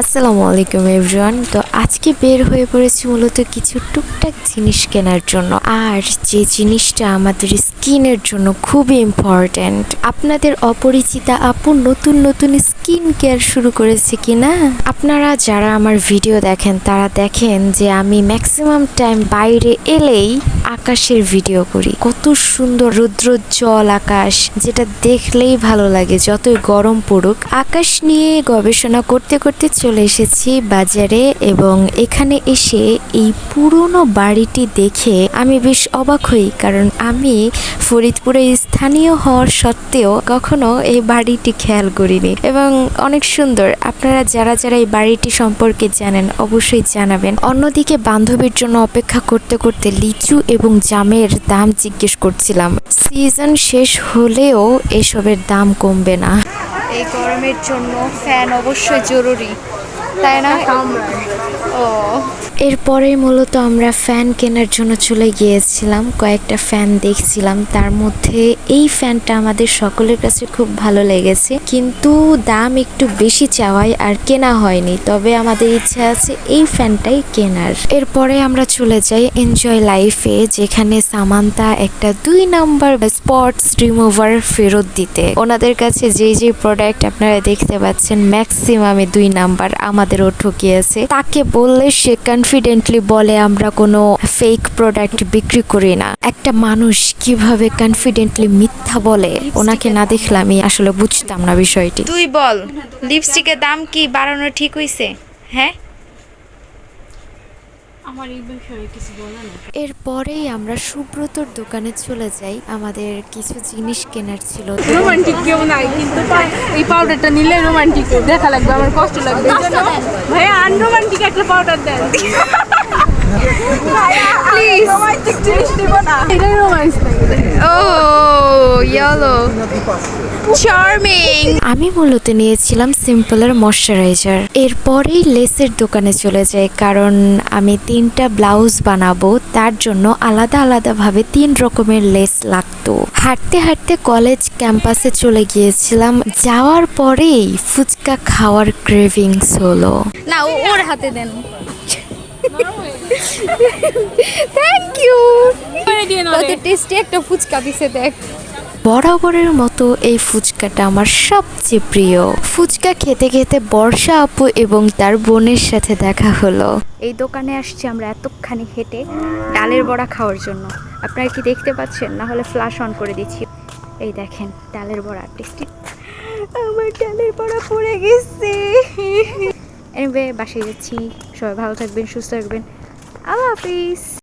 আসসালামু আলাইকুম এভরিওয়ান তো আজকে বের হয়ে পড়েছি মূলত কিছু টুকটাক জিনিস কেনার জন্য। আর যে জিনিসটা আমাদের স্কিনের জন্য খুবই ইম্পর্ট্যান্ট আপনাদের অপরিচিতা আপু নতুন নতুন স্কিন কেয়ার শুরু করেছে কিনা? আপনারা যারা আমার ভিডিও দেখেন, তারা দেখেন যে আমি ম্যাক্সিমাম টাইম বাইরে এলেই আকাশের ভিডিও করি। কত সুন্দর রৌদ্রোজ্জ্বল আকাশ, যেটা দেখলেই ভালো লাগে, যতই গরম পড়ুক। আকাশ নিয়ে গবেষণা করতে করতে চলে এসেছি বাজারে এবং এখানে এসে এই পুরনো বাড়িটি দেখে আমি বেশ অবাক হই, কারণ আমি ফরিদপুরে স্থানীয় হওয়ার সত্ত্বেও কখনো এই বাড়িটি খেয়াল করিনি। এবং অনেক সুন্দর, আপনারা যারা যারা এই বাড়িটি সম্পর্কে জানেন অবশ্যই জানাবেন। অন্যদিকে বান্ধবীর জন্য অপেক্ষা করতে করতে লিচু এবং জামের দাম জিজ্ঞেস করছিলাম। সিজন শেষ হলেও এসবের দাম কমবে না। এই গরমের জন্য ফ্যান অবশ্যই জরুরি তাই না? ও। এরপরে মূলত আমরা ফ্যান কেনার জন্য চলে গিয়েছিলাম। কয়েকটা ফ্যান দেখছিলাম। তার মধ্যে এই ফ্যানটা আমাদের সকলের কাছে খুব ভালো লেগেছে। কিন্তু দাম একটু বেশি চাওয়ায় আর কেনা হয়নি। তবে আমাদের ইচ্ছা আছে এই ফ্যানটাই কেনার। এরপরে আমরা চলে যাই এনজয় লাইফে যেখানে সামান্তা একটা দুই নাম্বার স্পটস রিমুভার ফেরত দিতে। ওনাদের কাছে যে যে প্রোডাক্ট আপনারা দেখতে পাচ্ছেন ম্যাক্সিমামে দুই নাম্বার আমাদেরও ঠকিয়েছে। তাকে বললে সে কনফিডেন্টলি বলে আমরা কোনো ফেক প্রোডাক্ট বিক্রি করি না। একটা মানুষ কীভাবে কনফিডেন্টলি মিথ্যা বলে ওনাকে না দেখলে আমি আসলে বুঝতাম না বিষয়টি। তুই বল লিপস্টিকের দাম কি বাড়ানো ঠিক হইছে? হ্যাঁ? আমার এই বিষয়ে কিছু বলা না। এরপরেই আমরা সুব্রতর দোকানে চলে যাই। আমাদের কিছু জিনিস কেনার ছিল। রোমান্টিক কেউ নাই কিন্তু এই পাউডারটা নিলে রোমান্টিক দেখা লাগবে আমার কষ্ট লাগবে। ভাইয়া আনরোমান্টিক একটা পাউডার দেন প্লিজ রোমান্টিক জিনিস দিব না এটা রোমান্স ও ইয়েলো চার্মিং আমি মূলত নিয়েছিলাম সিম্পলের ময়শ্চারাইজার এরপরেই লেসের দোকানে চলে যাই কারণ আমি তিনটা ব্লাউজ বানাবো তার জন্য আলাদা আলাদাভাবে তিন রকমের লেস লাগতো। হাঁটতে হাঁটতে কলেজ ক্যাম্পাসে চলে গিয়েছিলাম যাওয়ার পরেই ফুচকা খাওয়ার ক্রেভিংস হলো। না ওর হাতে দেন। থ্যাংক ইউ কত টেস্টি একটা ফুচকা দিছে দেখ। বরাবরের মতো এই ফুচকাটা আমার সবচেয়ে প্রিয়। ফুচকা খেতে খেতে বর্ষা আপু এবং তার বোনের সাথে দেখা হলো। এই দোকানে আসছি আমরা এতখানি হেঁটে ডালের বড়া খাওয়ার জন্য। আপনারা কি দেখতে পাচ্ছেন? না হলে ফ্ল্যাশ অন করে দিচ্ছি। এই দেখেন, ডালের বড়া টেস্টি আমার ডালের বড়া পড়ে গেছে। এনিওয়ে বাসায় যাচ্ছি। সবাই ভালো থাকবেন, সুস্থ থাকবেন। আল্লাহ হাফিজ।